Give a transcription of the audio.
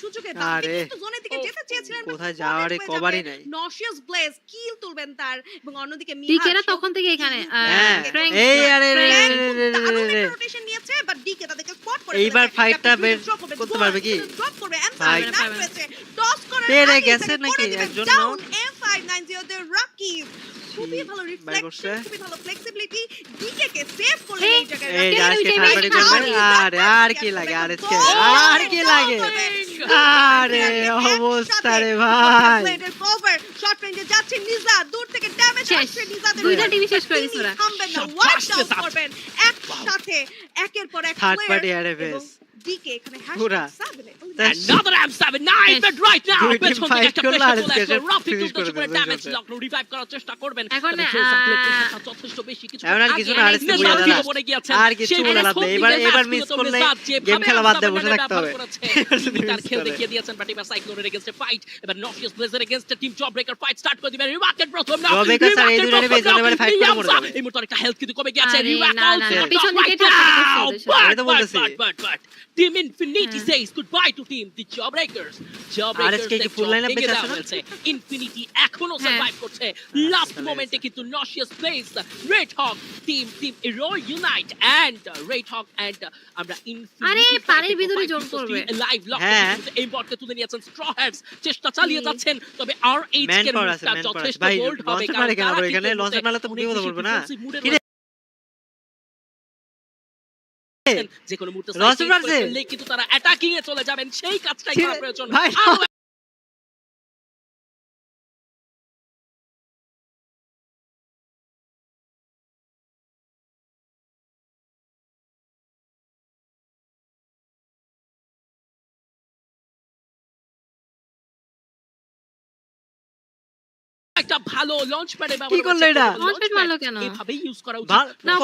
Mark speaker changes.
Speaker 1: সুযোগে জোনের দিকে যেতে চেয়েছিলেন
Speaker 2: কোথায় যাওয়ার কভারই নাই
Speaker 1: নসিয়াস ব্লেজ কিল তুলবেন তার এবং অন্যদিকে
Speaker 3: টিকেরা তখন থেকে এখানে
Speaker 2: হ্যাঁ এই আরে রে রে
Speaker 1: ফ্র্যাঙ্ক
Speaker 2: রে
Speaker 1: খুব
Speaker 2: রে রে
Speaker 1: দারুণ
Speaker 2: রে রে।
Speaker 1: একটা rotation নিয়েছে, but ডিকে তাদেরকে spot করে
Speaker 2: এইবার ফাইটটা বের করতে পারবে কি?
Speaker 1: কিন্তু করবে, M5
Speaker 2: ভাই।
Speaker 1: নাম
Speaker 3: পারবে না।
Speaker 1: রয়েছে। toss করার
Speaker 2: পেরে গেছে নাকি একজন
Speaker 1: down,
Speaker 2: নাও?
Speaker 1: M590 দের খুবই ভালো
Speaker 2: বাই
Speaker 1: খুবই ভালো flexibility, ডিকে কে save করলেন
Speaker 3: এই,
Speaker 1: জায়গায় রাকিব।
Speaker 2: আরে আর কি লাগে আর
Speaker 1: a
Speaker 2: আর কি লাগে। আরে অবস্থা রে ভাই
Speaker 1: কভার শর্ট রেঞ্জে যাচ্ছে নিজা দূর থেকে ড্যামেজ। আসছে নিজাদের
Speaker 3: দুইটা টিভি শেষ করে।
Speaker 1: থামবেন না. করবেন একসাথে একের পর এক player
Speaker 2: party
Speaker 1: এবং এখানে। Hashtag
Speaker 4: Another M7 9
Speaker 3: Yes.
Speaker 4: but right now পেছন থেকে একটা
Speaker 2: করল
Speaker 4: চলে আসলো রাফি
Speaker 2: করে
Speaker 4: করে ড্যামেজ
Speaker 2: দুজনে।
Speaker 4: রিভাইভ করার চেষ্টা করবেন
Speaker 3: এখন,
Speaker 4: যথেষ্ট বেশি কিছু
Speaker 2: এখন আর কিছু না, আর
Speaker 4: ফিরে
Speaker 2: যাচ্ছে।
Speaker 4: পড়ে গিয়েছেন।
Speaker 2: আর কিছু
Speaker 4: সেই
Speaker 2: বলার এবার- এবার
Speaker 4: ম্যাচগুলোতে
Speaker 2: করলে
Speaker 4: নিজাদ
Speaker 2: খেলা বাদ দিয়ে বসে থাকতে হবে।
Speaker 4: তার খেল দেখিয়ে দিয়েছেন বাট এবার সাইক্লোনের এগেইনস্টে ফাইট এবার Noxious blazer এগেইনস্টে team job breaker fight start করে দিবেন রিওয়াকের প্রথম না
Speaker 2: Job স্যার এই দুজনে বেশ এবারে fight করে মরে যাবে।
Speaker 4: এই মুহূর্তে একটা হেলথ কিন্তু কমে গেছে
Speaker 3: আরে,
Speaker 4: রিওয়াক
Speaker 3: না, না,
Speaker 2: না,
Speaker 3: পিছন দিকে।
Speaker 2: আমি তো বলতেছি।
Speaker 4: টিম ইনফিনিটি
Speaker 3: হ্যাঁ।
Speaker 4: says goodbye to team the jawbreakers jawbreakers
Speaker 2: RSK কি full line-up বেঁচে আছে?
Speaker 4: ইনফিনিটি এখনও
Speaker 3: হ্যাঁ।
Speaker 4: সার্ভাইভ করছে লাস্ট
Speaker 2: চলে
Speaker 4: মোমেন্টে। কিন্তু Noxious place Red Hawk team team error unite and Red Hawk and আমরা
Speaker 3: আরে, পানির ভিতরে জোর করবে।
Speaker 4: লাইভ লক
Speaker 2: হ্যাঁ।
Speaker 4: এই বটকে তুলে নিয়েছেন স্ট্র হ্যাটস চেষ্টা চালিয়ে। যাচ্ছেন তবে আর এইচ
Speaker 2: আছে
Speaker 4: যথেষ্ট বোল্ড হবে কিন্তু
Speaker 2: এখানে
Speaker 4: এই
Speaker 2: লঞ্চ মারলে তো
Speaker 4: বেশি
Speaker 2: পড়বে না
Speaker 4: যে কোনো মুহূর্তে
Speaker 2: লঞ্চ
Speaker 4: কিন্তু তারা অ্যাটাকিং এ চলে যাবেন। সেই কাজটাই করা প্রয়োজন। একটা ভালো লঞ্চ প্যাডে ব্যবহার
Speaker 2: কি করল এটা?
Speaker 3: Launchpad মারলো কেন?
Speaker 4: এভাবেই ইউজ করা উচিত।
Speaker 2: ভাল-
Speaker 3: না,